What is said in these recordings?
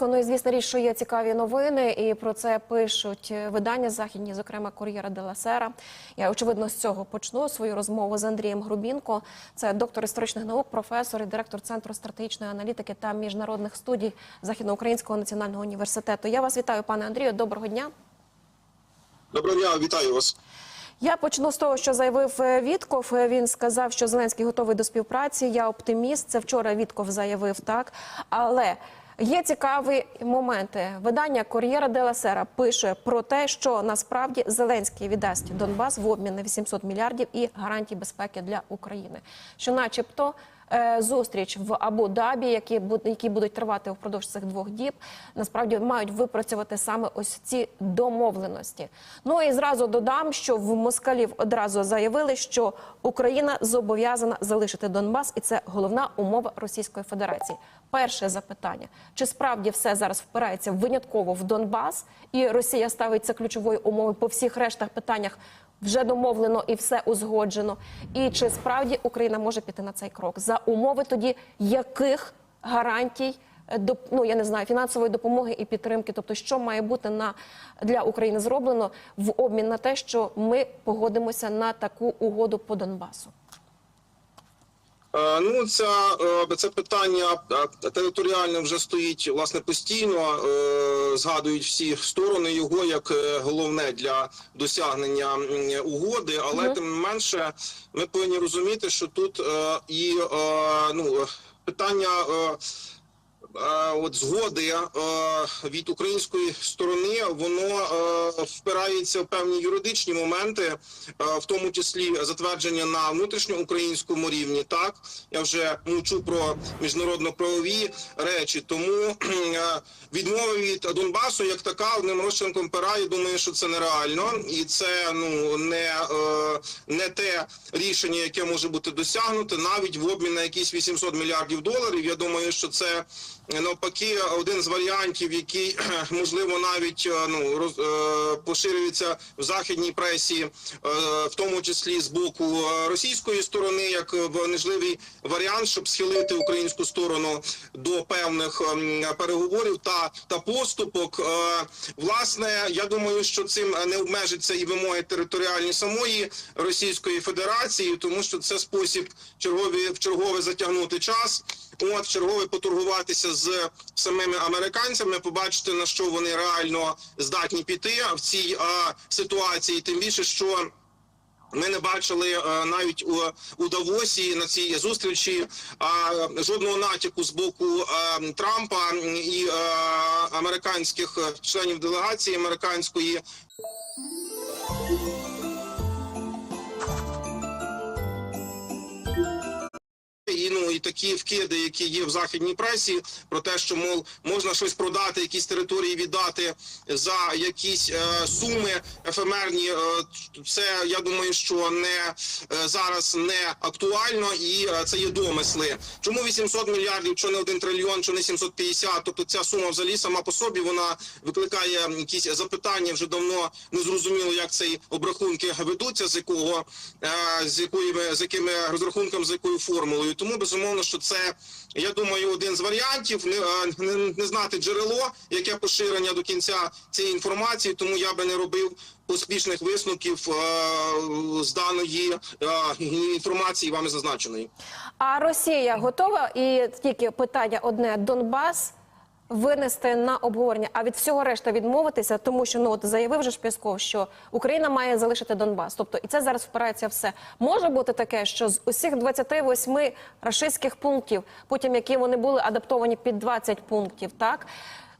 Ну і звісно річ, що є цікаві новини, і про це пишуть е, видання західні, зокрема Кур'єра де ла Сера. Я очевидно з цього почну свою розмову з Андрієм Грубінко. Це доктор історичних наук, професор і директор центру стратегічної аналітики та міжнародних студій Західноукраїнського національного університету. Я вас вітаю, пане Андрію. Доброго дня. Доброго дня, вітаю вас. Я почну з того, що заявив е, Вітков. Е, Він сказав, що Зеленський готовий до співпраці. Я оптиміст. Це вчора Вітков заявив так. Але є цікаві моменти. Видання Кор'єра де Сера пише про те, що насправді Зеленський віддасть Донбас в обмін на 800 мільярдів і гарантії безпеки для України. Що, начебто. Е, Зустріч в Абу-Дабі, які які будуть тривати впродовж цих двох діб, насправді мають випрацювати саме ось ці домовленості. Ну і зразу додам, що в москалів одразу заявили, що Україна зобов'язана залишити Донбас, і це головна умова Російської Федерації. Перше запитання: чи справді все зараз впирається винятково в Донбас, і Росія ставить це ключовою умовою по всіх рештах питаннях? Вже домовлено і все узгоджено. І чи справді Україна може піти на цей крок за умови тоді яких гарантій е, ну, я не знаю фінансової допомоги і підтримки? Тобто, що має бути на для України зроблено в обмін на те, що ми погодимося на таку угоду по Донбасу? Е, Ну, ця, е, це питання е, територіальне вже стоїть власне постійно. Згадують всі сторони його як головне для досягнення угоди, але тим не менше ми повинні розуміти, що тут і ну питання. От згоди е, від української сторони воно е, впирається в певні юридичні моменти, е, в тому числі затвердження на внутрішньоукраїнському рівні. Так я вже мовчу про міжнародно-правові речі. Тому відмова від Донбасу як така одним розчинком пера. Я думаю, що це нереально, і це ну не, не те рішення, яке може бути досягнуте, навіть в обмін на якісь 800 мільярдів доларів. Я думаю, що це навпаки один з варіантів, який можливо навіть е, ну роз, е, поширюється в західній пресі, е, в тому числі з боку російської сторони, як важливий варіант, щоб схилити українську сторону до певних ем, переговорів та та поступок. Власне, я думаю, що цим не обмежиться і вимоги територіальні самої Російської Федерації, тому що це спосіб чергові в чергове затягнути час. От чергове поторгуватися з самими американцями, побачити на що вони реально здатні піти в цій а, ситуації. Тим більше, що ми не бачили е, навіть у, у Давосі на цій зустрічі а, жодного натяку з боку е, Трампа і е, американських членів делегації американської І такі вкиди, які є в західній пресі, про те, що мов можна щось продати, якісь території віддати за якісь е, суми ефемерні. Е, це я думаю, що не е, зараз не актуально, і е, це є домисли. Чому 800 мільярдів, що не 1 трильйон, що не 750? Тобто ця сума взагалі сама по собі вона викликає якісь запитання. Вже давно не зрозуміло, як ці обрахунки ведуться, з якого е, з якої з якими розрахунками, з якою формулою. Тому безумовно, що це я думаю, один з варіантів не, не, не знати джерело, яке поширення до кінця цієї інформації. Тому я би не робив поспішних висновків е, з даної е, інформації вами зазначеної. А Росія готова і тільки питання одне Донбас. Винести на обговорення, а від всього решта відмовитися, тому що ну от заявив же ж Пєсков, що Україна має залишити Донбас. Тобто, і це зараз впирається все. Може бути таке, що з усіх 28 рашистських пунктів, потім які вони були адаптовані під 20 пунктів, так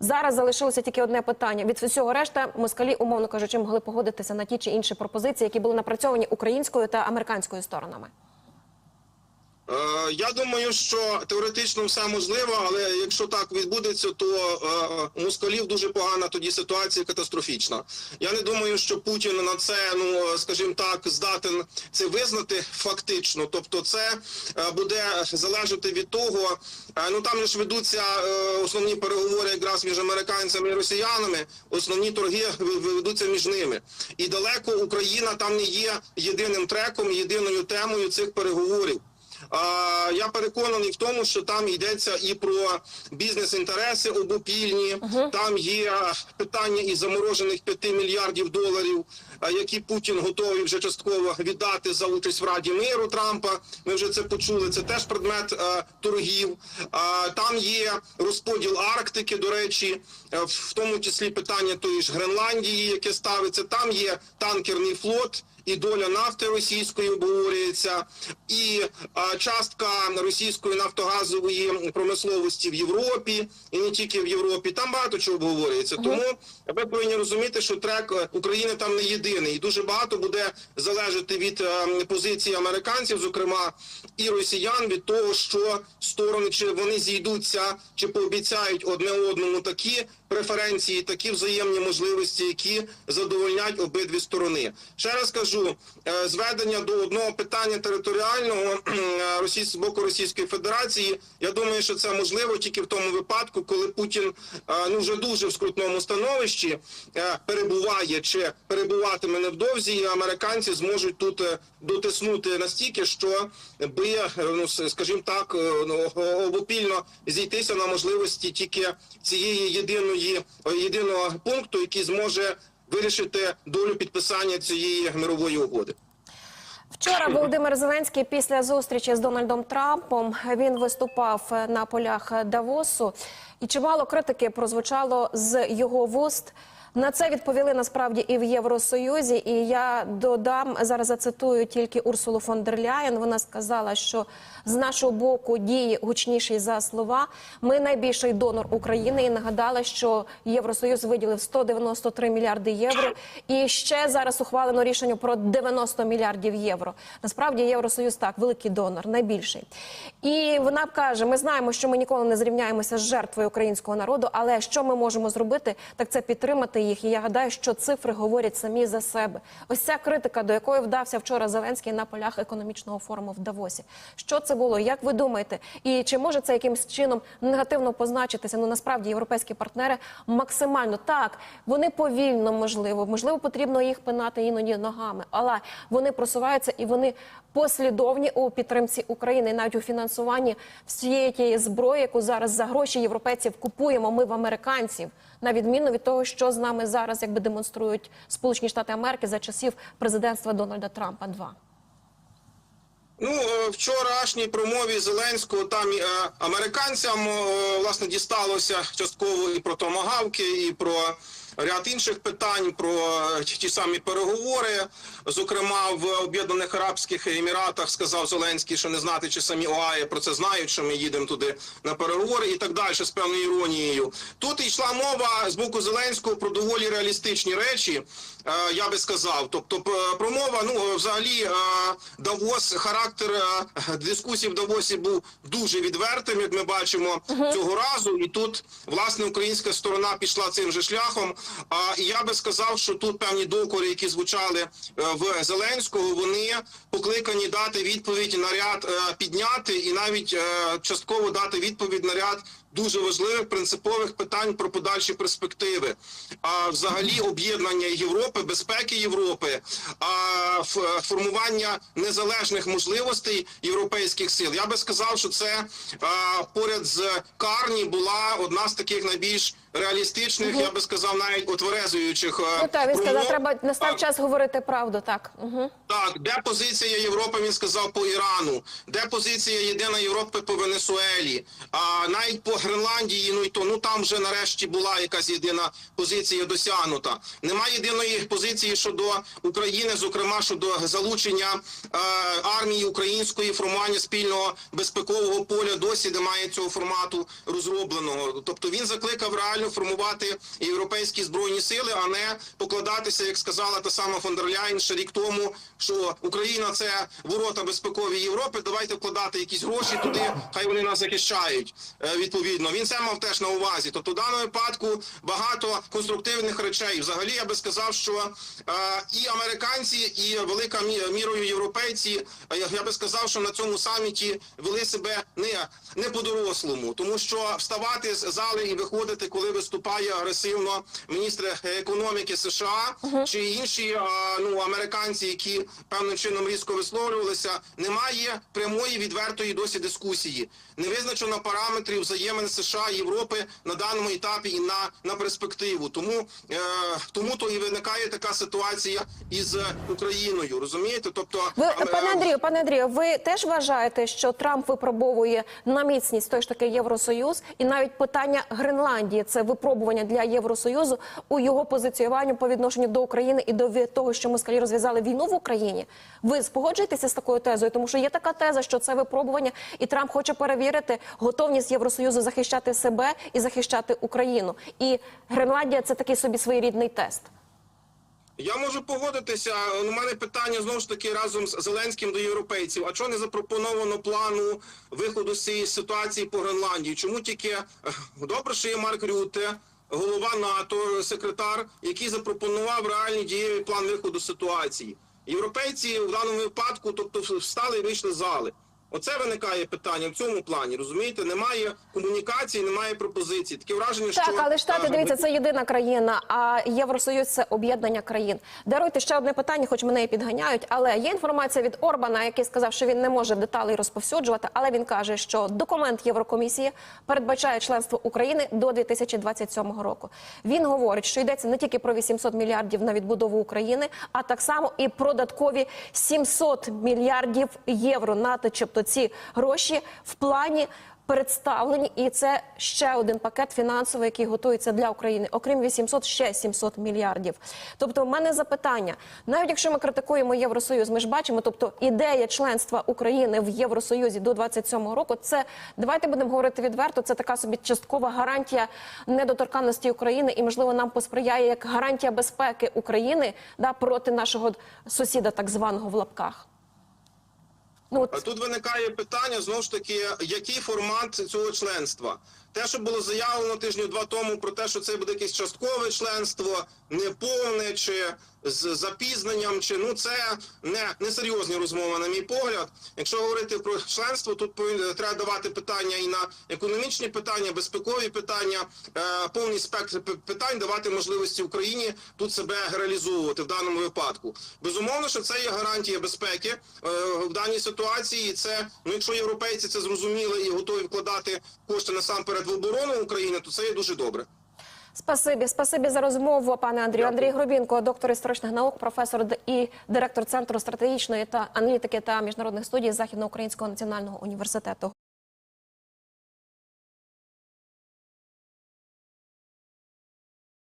зараз залишилося тільки одне питання. Від всього решта москалі, умовно кажучи, могли погодитися на ті чи інші пропозиції, які були напрацьовані українською та американською сторонами. Е, Я думаю, що теоретично все можливо, але якщо так відбудеться, то е, москалів дуже погана тоді ситуація катастрофічна. Я не думаю, що Путін на це, ну скажімо так, здатен це визнати фактично. Тобто, це е, буде залежати від того. е, Ну там ж ведуться основні переговори якраз між американцями і росіянами. Основні торги ведуться між ними. І далеко Україна там не є єдиним треком, єдиною темою цих переговорів. Я переконаний в тому, що там йдеться і про бізнес-інтереси обопільні. Там є питання і заморожених 5 мільярдів доларів, які Путін готовий вже частково віддати за участь в Раді миру Трампа. Ми вже це почули. Це теж предмет е, торгів. Там є розподіл Арктики. До речі, е, в тому числі питання тої ж Гренландії, яке ставиться. Там є танкерний флот. І доля нафти російської обговорюється, і а, частка російської нафтогазової промисловості в Європі, і не тільки в Європі. Там багато чого обговорюється. Тому ви повинні розуміти, що трек України там не єдиний, і дуже багато буде залежати від е, позиції американців, зокрема і росіян, від того, що сторони чи вони зійдуться, чи пообіцяють одне одному такі преференції, такі взаємні можливості, які задовольнять обидві сторони. Ще раз кажу, е, зведення до одного питання територіального е, з боку Російської Федерації. Я думаю, що це можливо тільки в тому випадку, коли Путін е, ну вже дуже в скрутному становищі перебуває чи перебуватиме невдовзі, і американці зможуть тут дотиснути настільки, що би ну скажімо так, ну, обопільно зійтися на можливості тільки цієї єдиної е, єдиного пункту, який зможе вирішити долю підписання цієї мирової угоди. Вчора Володимир Зеленський після зустрічі з Дональдом Трампом він виступав е, на полях Давосу, і чимало критики прозвучало з його вуст. На це відповіли насправді і в Євросоюзі. І я додам зараз зацитую тільки Урсулу фон дер Ляєн. Вона сказала, що з нашого боку дії гучніші за слова. Ми найбільший донор України і нагадала, що Євросоюз виділив 193 мільярди євро. І ще зараз ухвалено рішення про 90 мільярдів євро. Насправді Євросоюз так великий донор, найбільший. І вона каже: ми знаємо, що ми ніколи не зрівняємося з жертвою українського народу, але що ми можемо зробити, так це підтримати їх. І я гадаю, що цифри говорять самі за себе. Ось ця критика, до якої вдався вчора Зеленський на полях економічного форуму в Давосі. Що це було? Як ви думаєте? І чи може це якимось чином негативно позначитися? Ну насправді європейські партнери максимально так вони повільно, можливо, можливо, потрібно їх пинати іноді ногами, але вони просуваються і вони послідовні у підтримці України, навіть у фінансуванні всієї тієї зброї, яку зараз за гроші європейців купуємо. Ми в американців, на відміну від того, що з нами зараз якби демонструють Сполучені Штати Америки за часів президентства Дональда Трампа. 2 Ну, е, вчорашній промові Зеленського там е, американцям е, власне дісталося частково і про томагавки, і про ряд інших питань, про е, ті самі переговори. Зокрема, в Об'єднаних Арабських Еміратах сказав Зеленський, що не знати, чи самі ОАЄ про це знають, що ми їдемо туди на переговори, і так далі, з певною іронією. Тут йшла мова з боку Зеленського про доволі реалістичні речі. е, Я би сказав, тобто промова, ну взагалі е, Давос, характер дискусії в Давосі був дуже відвертим, як ми бачимо цього разу. І тут власне українська сторона пішла цим же шляхом. А я би сказав, що тут певні докори, які звучали е, в Зеленського, вони покликані дати відповідь на ряд е, підняти і навіть е, частково дати відповідь на ряд дуже важливих принципових питань про подальші перспективи. А взагалі об'єднання Європи, безпеки Європи, а формування незалежних можливостей європейських сил. Я би сказав, що це а, поряд з Карні була одна з таких найбільш реалістичних, я би сказав, навіть отверезуючих. е, Ну так, він сказав, треба А, настав час говорити правду. Так угу. так, де позиція Європи? Він сказав по Ірану, де позиція єдина Європи по Венесуелі, а навіть по Гренландії. Ну і то ну там вже нарешті була якась єдина позиція досягнута. Немає єдиної позиції щодо України, зокрема щодо залучення е, армії української формування спільного безпекового поля. Досі немає цього формату розробленого. Тобто він закликав реально формувати європейські збройні сили, а не покладатися, як сказала та сама фон дер ще рік тому, що Україна це ворота безпекові Європи. Давайте вкладати якісь гроші туди, хай вони нас захищають е, відповідно. Очевидно, він це мав теж на увазі. Тобто, в даному випадку багато конструктивних речей. Взагалі, я би сказав, що е, і американці, і велика мірою європейці, е, я би сказав, що на цьому саміті вели себе не, не по-дорослому, тому що вставати з зали і виходити, коли виступає агресивно міністр економіки США чи інші е, ну американці, які певним чином різко висловлювалися, немає прямої відвертої досі дискусії. Не визначено параметрів взаємин США Європи на даному етапі і на, на перспективу. Тому е, тому то і виникає така ситуація із Україною. Розумієте? Тобто, Ви, е, пане Андрію, пане Андрію, ви теж вважаєте, що Трамп випробовує на міцність той ж таки Євросоюз, і навіть питання Гренландії це випробування для Євросоюзу у його позиціюванні по відношенню до України і до того, що москалі розв'язали війну в Україні. Ви спогоджуєтеся з такою тезою, тому що є така теза, що це випробування, і Трамп хоче перевірити готовність Євросоюзу захищати себе і захищати Україну. І Гренландія це такий собі своєрідний тест. Я можу погодитися. У мене питання знову ж таки разом з Зеленським до європейців. А чого не запропоновано плану виходу з цієї ситуації по Гренландії? Чому тільки е, добре, що є Марк Рюте, голова НАТО, секретар, який запропонував реальний дієвий план виходу з ситуації? Європейці в даному випадку, тобто, встали і вийшли з зали. Оце виникає питання в цьому плані. Розумієте, немає комунікації, немає пропозицій. Таке враження, що Так, але штати дивіться, це єдина країна, а Євросоюз це об'єднання країн. Даруйте ще одне питання, хоч мене і підганяють. Але є інформація від Орбана, який сказав, що він не може деталей розповсюджувати, але він каже, що документ Єврокомісії передбачає членство України до 2027 року. Він говорить, що йдеться не тільки про 800 мільярдів на відбудову України, а так само і про додаткові 700 мільярдів євро, начебто ці гроші в плані представлені, і це ще один пакет фінансовий, який готується для України. Окрім 800, ще 700 мільярдів. Тобто, в мене запитання: навіть якщо ми критикуємо Євросоюз, ми ж бачимо, тобто ідея членства України в Євросоюзі до 27-го року. Це давайте будемо говорити відверто. Це така собі часткова гарантія недоторканності України, і можливо нам посприяє як гарантія безпеки України да проти нашого сусіда, так званого в лапках. Ну от тут виникає питання знову ж таки, який формат цього членства? Те, що було заявлено тижнів два тому про те, що це буде якесь часткове членство, неповне чи з запізненням, чи ну це не, серйозні розмови, на мій погляд. Якщо говорити про членство, тут треба давати питання і на економічні питання, безпекові питання, е, повний спектр питань, давати можливості Україні тут себе реалізовувати в даному випадку. Безумовно, що це є гарантія безпеки е, в даній ситуації. І це ну, якщо європейці це зрозуміли і готові вкладати кошти насамперед в оборону України, то це є дуже добре. Спасибі, спасибі за розмову, пане Андрію. Андрій Грубінко, доктор історичних наук, професор і директор центру стратегічної та аналітики та міжнародних студій Західноукраїнського національного університету.